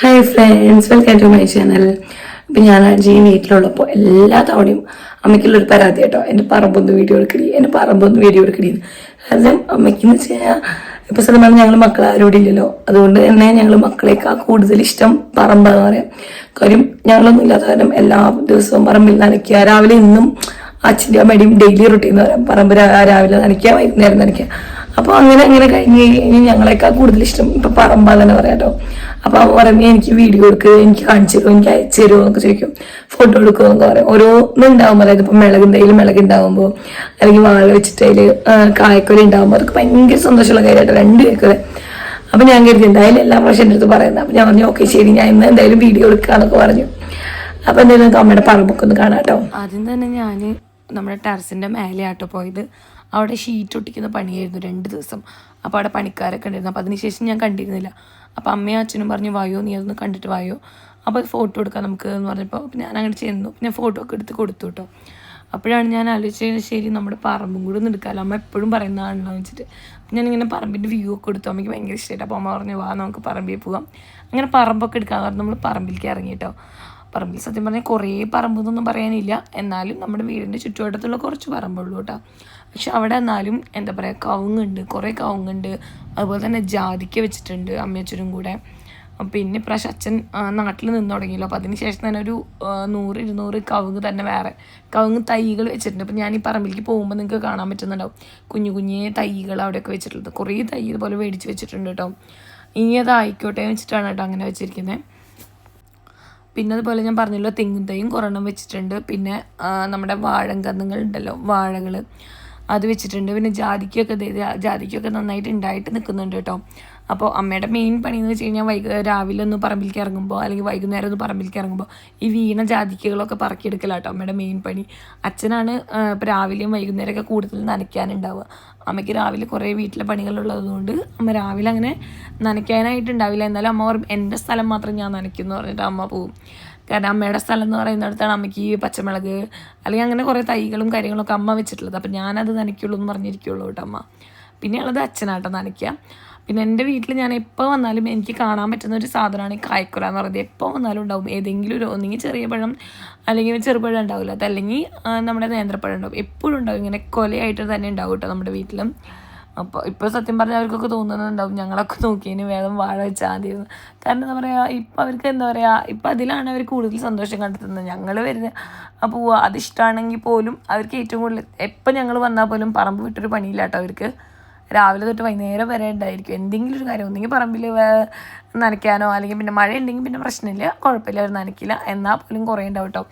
Hi friends welcome to my channel അപ്പം ഞാൻ അജി വീട്ടിലുള്ളപ്പോൾ എല്ലാ തവണയും അമ്മയ്ക്കുള്ളൊരു പരാതി കേട്ടോ. എന്റെ പറമ്പൊന്ന് വീഡിയോ എടുക്കടി എന്റെ പറമ്പൊന്ന് വീഡിയോ എടുക്കടി. കാരണം അമ്മയ്ക്കെന്ന് വെച്ച് കഴിഞ്ഞാൽ ഇപ്പം സ്ഥലമാണ് ഞങ്ങൾ മക്കൾ ഇല്ലല്ലോ അതുകൊണ്ട് തന്നെ ഞങ്ങൾ മക്കളേക്കാൾ കൂടുതൽ ഇഷ്ടം പറമ്പാന്ന് പറയാം. കാര്യം ഞങ്ങളൊന്നും ഇല്ലാത്ത കാരണം എല്ലാ ദിവസവും പറമ്പിൽ നനയ്ക്കുക. രാവിലെ ഇന്നും അച്ഛന്റെ അമ്മയുടെയും ഡെയിലി റുട്ടീൻ എന്ന് പറയാം. പറമ്പ് രാവിലെ നനയ്ക്കുക വൈകുന്നേരം നനയ്ക്കുക. അപ്പോൾ അങ്ങനെ അങ്ങനെ കഴിഞ്ഞ് കഴിഞ്ഞ് ഞങ്ങളെക്കാൾ കൂടുതൽ ഇഷ്ടം ഇപ്പൊ പറമ്പാ തന്നെ പറയാട്ടോ കേട്ടോ. അപ്പൊ അവ പറയുമ്പോൾ എനിക്ക് വീഡിയോ എടുക്കുക എനിക്ക് കാണിച്ചു തരുമോ എനിക്ക് അയച്ചു തരുമോ എന്നൊക്കെ ചോദിക്കും. ഫോട്ടോ എടുക്കുമോ എന്നൊക്കെ പറയും. ഓരോന്നും ഉണ്ടാവുമ്പോൾ അതായത് ഇപ്പൊ മിളകുണ്ടെങ്കിൽ മിളക് ഉണ്ടാകുമ്പോൾ അല്ലെങ്കിൽ വാഴ വെച്ചിട്ട് അതിൽ കായക്കൊല ഉണ്ടാകുമ്പോൾ അതൊക്കെ ഭയങ്കര സന്തോഷമുള്ള കാര്യമായിട്ട് രണ്ട് പേർക്കും അപ്പൊ ഞാൻ കരുതി എന്തായാലും എല്ലാ പ്രാവശ്യം എന്റെ അടുത്ത് പറയുന്നത് അപ്പൊ ഞാൻ പറഞ്ഞു ഓക്കെ ശരി ഞാൻ ഇന്ന് എന്തായാലും വീഡിയോ എടുക്കുക എന്നൊക്കെ പറഞ്ഞു. അപ്പൊ എന്തായാലും അമ്മയുടെ പറമ്പൊക്കെ ഒന്ന് കാണാം കേട്ടോ. ആദ്യം തന്നെ ഞാൻ നമ്മുടെ ടെറസിന്റെ മേലെയാട്ടോ പോയത്. അവിടെ ഷീറ്റ് ഒട്ടിക്കുന്ന പണിയായിരുന്നു രണ്ട് ദിവസം. അപ്പോൾ അവിടെ പണിക്കാരൊക്കെ ഉണ്ടായിരുന്നു. അപ്പോൾ അതിനുശേഷം ഞാൻ കണ്ടിരുന്നില്ല. അപ്പോൾ അമ്മയും അച്ഛനും പറഞ്ഞു വായോ നീ അതൊന്ന് കണ്ടിട്ട് വായോ. അപ്പോൾ അത് ഫോട്ടോ എടുക്കാം നമുക്ക് എന്ന് പറഞ്ഞപ്പോൾ ഞാൻ അങ്ങനെ ചെന്നു. പിന്നെ ഫോട്ടോ ഒക്കെ എടുത്ത് കൊടുത്തു കേട്ടോ അപ്പോഴാണ് ഞാൻ ആലോചിച്ചത് ശരി നമ്മുടെ പറമ്പും കൂടെ ഒന്ന് എടുക്കാമല്ലോ അമ്മ എപ്പോഴും പറയുന്നതാണല്ലോ എന്ന് വെച്ചിട്ട്. ഞാനിങ്ങനെ പറമ്പിന്റെ വ്യൂ ഒക്കെ കൊടുത്തു അമ്മയ്ക്ക് ഭയങ്കര ഇഷ്ടമായിട്ട് അപ്പോൾ അമ്മ പറഞ്ഞു വാ നമുക്ക് പറമ്പിൽ പോകാം. അങ്ങനെ പറമ്പൊക്കെ എടുക്കാമെന്ന് പറഞ്ഞു. നമ്മൾ പറമ്പിലേക്ക് ഇറങ്ങി കേട്ടോ പറമ്പിൽ സത്യം പറഞ്ഞാൽ കുറേ പറമ്പെന്നൊന്നും പറയാനില്ല. എന്നാലും നമ്മുടെ വീടിന്റെ ചുറ്റുവട്ടത്തുള്ള കുറച്ച് പറമ്പുള്ളൂ കേട്ടോ. പക്ഷെ അവിടെ എന്നാലും എന്താ പറയുക കവുങ്ങുണ്ട്. കുറേ കവുങ്ങുണ്ട്. അതുപോലെ തന്നെ ജാതിക്ക വെച്ചിട്ടുണ്ട് അമ്മയച്ചനും കൂടെ. പിന്നെ ഇപ്രാവശ്യം അച്ഛൻ നാട്ടിൽ നിന്ന് തുടങ്ങിയല്ലോ. അപ്പോൾ അതിന് ശേഷം തന്നെ ഒരു നൂറ് ഇരുന്നൂറ് കവുങ്ങ് തന്നെ വേറെ. കവുങ്ങ് തൈകൾ വെച്ചിട്ടുണ്ട്. അപ്പോൾ ഞാൻ ഈ പറമ്പിലേക്ക് പോകുമ്പോൾ നിങ്ങൾക്ക് കാണാൻ പറ്റുന്നുണ്ടാവും. കുഞ്ഞു കുഞ്ഞേ തൈകൾ അവിടെയൊക്കെ വെച്ചിട്ടുള്ളത്. കുറേ തൈ ഇതുപോലെ മേടിച്ച് വെച്ചിട്ടുണ്ട് കേട്ടോ. ഇനി അത് ആയിക്കോട്ടെ വെച്ചിട്ടാണ് കേട്ടോ അങ്ങനെ വെച്ചിരിക്കുന്നത് പിന്നെ അതുപോലെ ഞാൻ പറഞ്ഞല്ലോ തെങ്ങും തൈയും കുറെണ്ണം വെച്ചിട്ടുണ്ട്. പിന്നെ നമ്മുടെ വാഴങ്കന്നുകൾ ഉണ്ടല്ലോ വാഴകൾ അത് വെച്ചിട്ടുണ്ട്. പിന്നെ ജാതിക്കൊക്കെ ജാതിക്കൊക്കെ നന്നായിട്ട് ഉണ്ടായിട്ട് നിൽക്കുന്നുണ്ട് കേട്ടോ. അപ്പോൾ അമ്മയുടെ മെയിൻ പണി എന്ന് വെച്ച് കഴിഞ്ഞാൽ വൈകി രാവിലെ ഒന്ന് പറമ്പിലേക്ക് ഇറങ്ങുമ്പോൾ അല്ലെങ്കിൽ വൈകുന്നേരം ഒന്ന് പറമ്പിലേക്ക് ഇറങ്ങുമ്പോൾ ഈ വീണ ജാതിക്കകളൊക്കെ പറക്കിയെടുക്കലാട്ടോ അമ്മയുടെ മെയിൻ പണി. അച്ഛനാണ് ഇപ്പോൾ രാവിലെയും വൈകുന്നേരമൊക്കെ കൂടുതൽ നനയ്ക്കാനുണ്ടാവുക. അമ്മയ്ക്ക് രാവിലെ കുറേ വീട്ടിലെ പണികളുള്ളതുകൊണ്ട് അമ്മ രാവിലെ അങ്ങനെ നനയ്ക്കാനായിട്ടുണ്ടാവില്ല എന്നാലും അമ്മ പറയും എന്റെ സ്ഥലം മാത്രം ഞാൻ നനയ്ക്കുന്നു പറഞ്ഞിട്ട് അമ്മ പോവും. കാരണം അമ്മയുടെ സ്ഥലം എന്ന് പറയുന്നിടത്താണ് അമ്മയ്ക്ക് ഈ പച്ചമുളക് അല്ലെങ്കിൽ അങ്ങനെ കുറേ തൈകളും കാര്യങ്ങളൊക്കെ അമ്മ വെച്ചിട്ടുള്ളത്. അപ്പം ഞാനത് നനയ്ക്കുള്ളൂ എന്ന് പറഞ്ഞിരിക്കുള്ളൂ കേട്ടോ അമ്മ. പിന്നെയുള്ളത് അച്ഛനാട്ടോ നനയ്ക്കുക പിന്നെ എന്റെ വീട്ടിൽ ഞാൻ എപ്പോൾ വന്നാലും എനിക്ക് കാണാൻ പറ്റുന്ന ഒരു സാധനമാണ് ഈ കായ്ക്കുല എന്ന് പറയുന്നത്. എപ്പോൾ വന്നാലും ഉണ്ടാവും. ഏതെങ്കിലും ഒരു ഒന്നെങ്കിൽ ചെറിയ പഴം അല്ലെങ്കിൽ ചെറുപഴം ഉണ്ടാവില്ല. അതല്ലെങ്കിൽ നമ്മുടെ നേന്ത്രപ്പഴം ഉണ്ടാവും. എപ്പോഴും ഉണ്ടാവും. ഇങ്ങനെ കൊലയായിട്ട് തന്നെ ഉണ്ടാവും കേട്ടോ നമ്മുടെ വീട്ടിലും. അപ്പോൾ ഇപ്പോൾ സത്യം പറഞ്ഞാൽ അവർക്കൊക്കെ തോന്നുന്നുണ്ടാവും. ഞങ്ങളൊക്കെ നോക്കിയതിന് വേഗം വാഴ വെച്ചാൽ മതി കാരണം എന്താ പറയുക ഇപ്പം അവർക്ക് എന്താ പറയുക ഇപ്പം അതിലാണ് അവർ കൂടുതൽ സന്തോഷം കണ്ടെത്തുന്നത്. ഞങ്ങൾ വരുന്ന അപ്പോൾ അതിഷ്ടമാണെങ്കിൽ പോലും അവർക്ക് ഏറ്റവും കൂടുതൽ എപ്പോൾ ഞങ്ങൾ വന്നാൽ പോലും പറമ്പ് വിട്ടൊരു പണിയില്ല കേട്ടോ അവർക്ക്. രാവിലെ തൊട്ട് വൈകുന്നേരം വരെ ഉണ്ടായിരിക്കും. എന്തെങ്കിലും ഒരു കാര്യം ഒന്നെങ്കിൽ പറമ്പിൽ നനയ്ക്കാനോ അല്ലെങ്കിൽ പിന്നെ മഴ ഉണ്ടെങ്കിൽ പിന്നെ പ്രശ്നമില്ല. കുഴപ്പമില്ല അവർ നനയ്ക്കില്ല. എന്നാൽ പോലും കുറേ ഉണ്ടാവും കേട്ടോ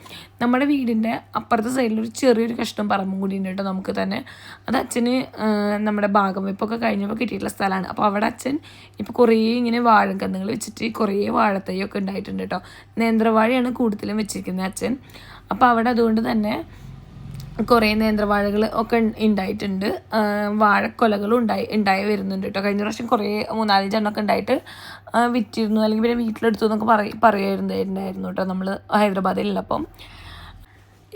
നമ്മുടെ വീടിന്റെ അപ്പുറത്തെ സൈഡിൽ ഒരു ചെറിയൊരു കഷ്ണം പറമ്പും കൂടി ഉണ്ട് കേട്ടോ നമുക്ക് തന്നെ. അത് അച്ഛന് നമ്മുടെ ഭാഗം വെപ്പൊക്കെ കഴിഞ്ഞപ്പോൾ കിട്ടിയിട്ടുള്ള സ്ഥലമാണ്. അപ്പോൾ അവിടെ അച്ഛൻ ഇപ്പോൾ കുറേ ഇങ്ങനെ വാഴക്കന്നുകൾ വെച്ചിട്ട് കുറേ വാഴത്തൈയൊക്കെ ഉണ്ടായിട്ടുണ്ട് കേട്ടോ നേന്ത്രവാഴയാണ് കൂടുതലും വെച്ചിരിക്കുന്നത് അച്ഛൻ. അപ്പോൾ അവിടെ അതുകൊണ്ട് തന്നെ കുറേ നേന്ത്രവാഴകൾ ഒക്കെ ഉണ്ടായിട്ടുണ്ട് വാഴക്കൊലകൾ ഉണ്ടായി ഉണ്ടായി വരുന്നുണ്ട് കേട്ടോ കഴിഞ്ഞ പ്രാവശ്യം കുറേ മൂന്നാലഞ്ചെണ്ണമൊക്കെ ഉണ്ടായിട്ട് വിറ്റിരുന്നു. അല്ലെങ്കിൽ പിന്നെ വീട്ടിലെടുത്തു എന്നൊക്കെ പറയ പറയുന്നുണ്ടായിരുന്നു കേട്ടോ നമ്മൾ ഹൈദരാബാദിലുള്ളപ്പം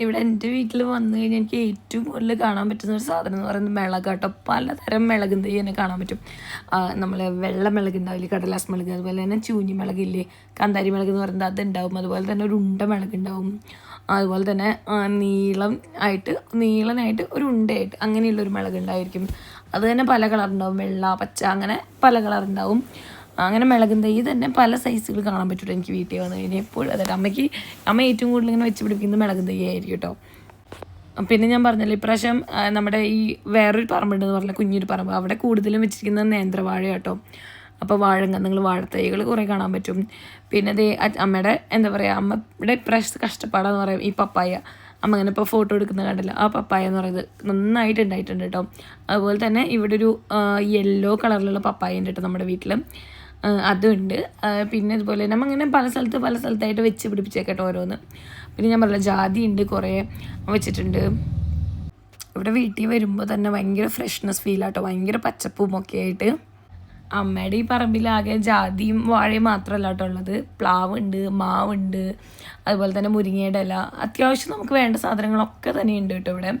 ഇവിടെ എന്റെ വീട്ടിൽ വന്നു കഴിഞ്ഞാൽ എനിക്ക് ഏറ്റവും കൂടുതൽ കാണാൻ പറ്റുന്ന ഒരു സാധനം എന്ന് പറയുന്നത് മിളക് കേട്ടോ പലതരം മിളകും തൈ തന്നെ കാണാൻ പറ്റും. നമ്മൾ വെള്ള മിളക് ഉണ്ടാവില്ലേ കടലാസ് മിളക് അതുപോലെ തന്നെ ചൂഞ്ഞി മിളകില്ലേ കാന്താരി മിളക് എന്ന് പറയുന്നത് അതുണ്ടാവും. അതുപോലെ തന്നെ ഒരു ഉണ്ട മിളക് ഉണ്ടാവും. അതുപോലെ തന്നെ നീളം ആയിട്ട് നീളനായിട്ട് ഒരു ഉണ്ടയായിട്ട് അങ്ങനെയുള്ളൊരു മിളക് ഉണ്ടായിരിക്കും. അത് തന്നെ പല കളറുണ്ടാവും വെള്ള പച്ച അങ്ങനെ പല കളറുണ്ടാവും അങ്ങനെ മിളകും തൈ തന്നെ പല സൈസുകൾ കാണാൻ പറ്റുള്ളൂ എനിക്ക് വീട്ടിൽ വന്നു കഴിഞ്ഞാൽ എപ്പോഴും. അതായത് അമ്മയ്ക്ക് അമ്മ ഏറ്റവും കൂടുതൽ ഇങ്ങനെ വെച്ച് പിടിപ്പിക്കുന്നത് മിളകും ആയിരിക്കും കേട്ടോ. പിന്നെ ഞാൻ പറഞ്ഞല്ലോ ഇപ്രാവശ്യം നമ്മുടെ ഈ വേറൊരു പറമ്പുണ്ടെന്ന് പറഞ്ഞ കുഞ്ഞൊരു പറമ്പ് അവിടെ കൂടുതലും വെച്ചിരിക്കുന്നത് നേന്ത്രവാഴ കേട്ടോ. അപ്പോൾ നിങ്ങൾ വാഴത്തൈകൾ കുറേ കാണാൻ പറ്റും. പിന്നെ ദേ അമ്മയുടെ എന്താ പറയുക അമ്മയുടെ ഇപ്രാവശ്യത്തെ കഷ്ടപ്പാടാന്ന് പറയും ഈ പപ്പായ. അമ്മ അങ്ങനെ ഇപ്പോൾ ഫോട്ടോ എടുക്കുന്ന കണ്ടല്ലോ. ആ പപ്പായ എന്ന് പറയുന്നത് നന്നായിട്ട് ഉണ്ടായിട്ടുണ്ട് കേട്ടോ. അതുപോലെ തന്നെ ഇവിടെ ഒരു യെല്ലോ കളറിലുള്ള പപ്പായ ഉണ്ട് കേട്ടോ നമ്മുടെ വീട്ടിൽ അതുണ്ട്. പിന്നെ ഇതുപോലെ നമ്മൾ അങ്ങനെ പല സ്ഥലത്ത് പല സ്ഥലത്തായിട്ട് വെച്ച് പിടിപ്പിച്ചേക്കട്ടെ ഓരോന്ന്. പിന്നെ ഞാൻ പറഞ്ഞ ജാതി ഉണ്ട് കുറേ വെച്ചിട്ടുണ്ട്. ഇവിടെ വീട്ടിൽ വരുമ്പോൾ തന്നെ ഭയങ്കര ഫ്രഷ്നെസ് ഫീൽ ആട്ടോ. ഭയങ്കര പച്ചപ്പും ഒക്കെ ആയിട്ട്. അമ്മയുടെ ഈ പറമ്പിലാകെ ജാതിയും വാഴയും മാത്രമല്ല കേട്ടോ ഉള്ളത്. പ്ലാവ് ഉണ്ട് മാവുണ്ട് അതുപോലെ തന്നെ മുരിങ്ങയുടെ ഇല. അത്യാവശ്യം നമുക്ക് വേണ്ട സാധനങ്ങളൊക്കെ തന്നെ ഉണ്ട് കേട്ടോ ഇവിടെ.